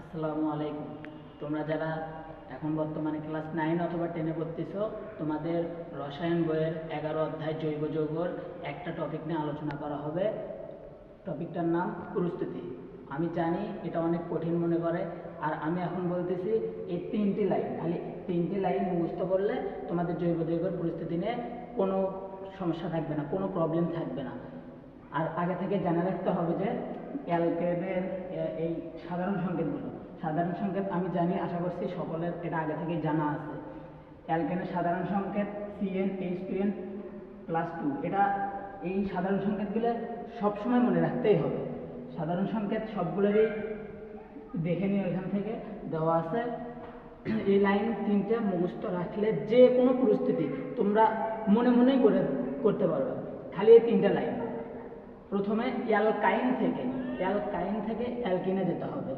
আসসালামু আলাইকুম। তোমরা যারা এখন বর্তমানে ক্লাস নাইন অথবা টেনে পড়তেছ, তোমাদের রসায়ন বইয়ের এগারো অধ্যায় জৈব যৌগর একটা টপিক নিয়ে আলোচনা করা হবে। টপিকটার নাম প্রস্তুতি আমি জানি এটা অনেক কঠিন মনে করে, আর আমি এখন বলতেছি এই তিনটি লাইন। খালি তিনটি লাইন মুখস্থ করলে তোমাদের জৈব যৌগের পরিস্থিতি নিয়ে কোনো সমস্যা থাকবে না, কোনো প্রবলেম থাকবে না। আর আগে থেকে জানা রাখতে হবে যে অ্যালকেনের এই সাধারণ সংকেতগুলো সাধারণ সংকেত আমি জানি, আশা করছি সকলের এটা আগে থেকে জানা আছে। অ্যালকেনের সাধারণ সংকেত C N H two N plus two. এটা এই সাধারণ সংকেতগুলো সবসময় মনে রাখতেই হবে। সাধারণ সংকেত সবগুলোরই দেখে নিও এখান থেকে। দেওয়া আছে, এই লাইন তিনটে মুখস্থ রাখলে যে কোনো পরিস্থিতি তোমরা মনে মনেই করে, করতে পারবে। খালি এই তিনটে লাইন। প্রথমে অ্যালকাইন থেকে অ্যালকাইন থেকে অ্যালকিনে যেতে হবে।